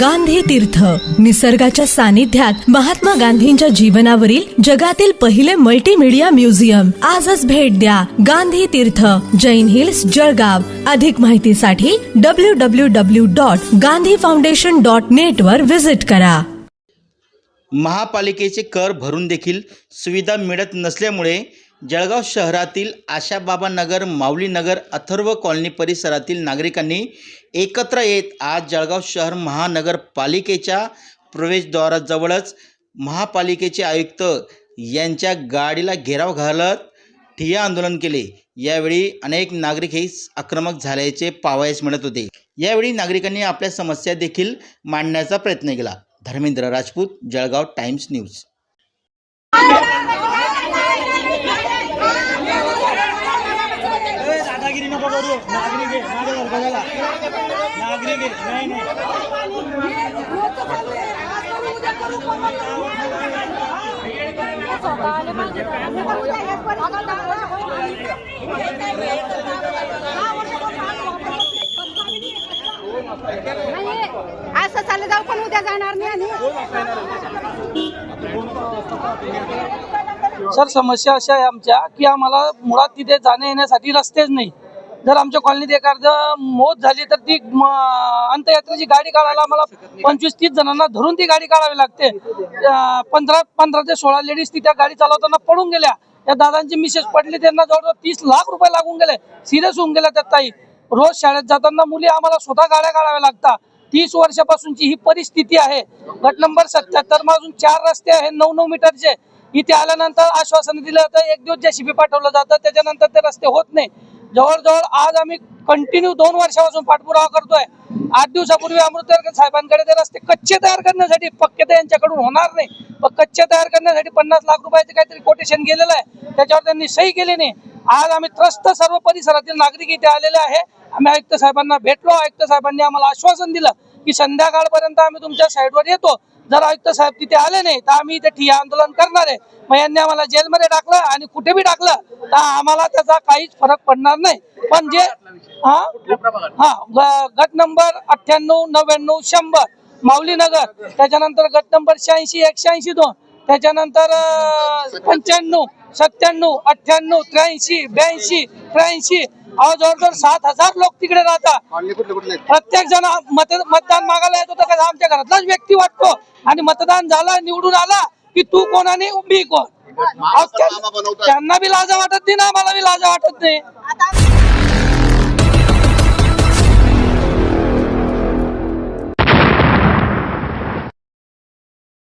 गांधी तीर्थ. निसर्गाच्या सानिध्यात महात्मा गांधींच्या जीवनावरील जगातील पहिले मल्टीमीडिया म्युझियम आजच भेट द्या गांधी तीर्थ जैन हिल्स जळगाव. अधिक माहितीसाठी W W W dot Gandhi foundation dot net वर व्हिजिट करा. महापालिकेचे कर भरून देखील सुविधा मिळत नसल्यामुळे जळगाव शहरातील आशाबाबा नगर माऊली नगर अथर्व कॉलनी परिसरातील नागरिकांनी एकत्र येत आज जळगाव शहर महानगरपालिकेच्या प्रवेशद्वाराजवळच महापालिकेचे आयुक्त यांच्या गाडीला घेराव घालत ठिय्या आंदोलन केले. यावेळी अनेक नागरिक हे आक्रमक झाल्याचे पावायस मिळत होते. यावेळी नागरिकांनी आपल्या समस्या देखील मांडण्याचा प्रयत्न केला. Dharmendra Rajput Jalgaon times news. नागरिक आहे माझ्या नागरिक आहे नाही नाही. नाही असं चाललं जाऊ पण उद्या जाणार नाही सर समस्या अशा आहे आमच्या की आम्हाला मुळात तिथे जाण्या येण्यासाठी रस्तेच नाही. जर आमच्या कॉलनीत एखादं मोत झाली तर ती अंतयात्रेची गाडी काढायला आम्हाला पंचवीस तीस जणांना धरून ती गाडी काढावी लागते. पंधरा पंधरा ते सोळा लेडीज ती त्या गाडी चालवताना पडून गेल्या. त्या दादांची मिसेस पडली त्यांना जवळजवळ तीस लाख रुपये लागून गेले. सिरियस होऊन गेल्या त्यात ताई. रोज शाळेत जाताना मुली आम्हाला स्वतः गाड्या काढाव्या लागतात. तीस वर्षापासूनची ही परिस्थिती आहे. गट नंबर सत्याहत्तर अजून चार रस्ते आहेत नऊ नऊ मीटरचे. इथे आल्यानंतर आश्वासन दिलं जातं एक दिवस जेसीबी पाठवलं जातं त्याच्यानंतर ते रस्ते होत नाही. जवळजवळ आज आम्ही कंटिन्यू दोन वर्षापासून पाठपुरावा करतोय. आठ दिवसापूर्वी अमृतकर साहेबांकडे ते रस्ते कच्चे तयार करण्यासाठी पक्के तर यांच्याकडून होणार नाही. पण कच्चे तयार करण्यासाठी पन्नास लाख रुपयाचं काहीतरी कोटेशन गेलेलं आहे. त्याच्यावर त्यांनी सही केली नाही. आज आम्ही त्रस्त सर्व परिसरातील नागरिक इथे आलेले आहे. आम्ही आयुक्त साहेबांना भेटलो. आयुक्त साहेबांनी आम्हाला आश्वासन दिलं की संध्याकाळपर्यंत आम्ही तुमच्या साईडवर येतो. जर आयुक्त साहेब तिथे आले नाही तर आम्ही इथे ठिय्या आंदोलन करणार आहे. मग यांनी आम्हाला जेलमध्ये टाकलं आणि कुठे बी टाकलं तर आम्हाला त्याचा काहीच फरक पडणार नाही. पण जे हा? हा गट नंबर अठ्ठ्याण्णव नव्याण्णव शंभर माऊली नगर त्याच्यानंतर गट नंबर शहाऐंशी एकशे ऐंशी दोन त्याच्यानंतर पंच्याण्णव सत्त्याण्णव अठ्ठ्याण्णव त्र्याऐंशी ब्याऐंशी त्र्याऐंशी अहो जवळजवळ सात हजार लोक तिकडे राहतात. प्रत्येक जण मत मतदान मागायला येत होतं का आमच्या घरातलाच व्यक्ती वाटतो? आणि मतदान झालं निवडून आला की तू कोण आणि मी कोण? त्यांना बी लाजा वाटत नाही ना आम्हाला बी लाजा वाटत नाही.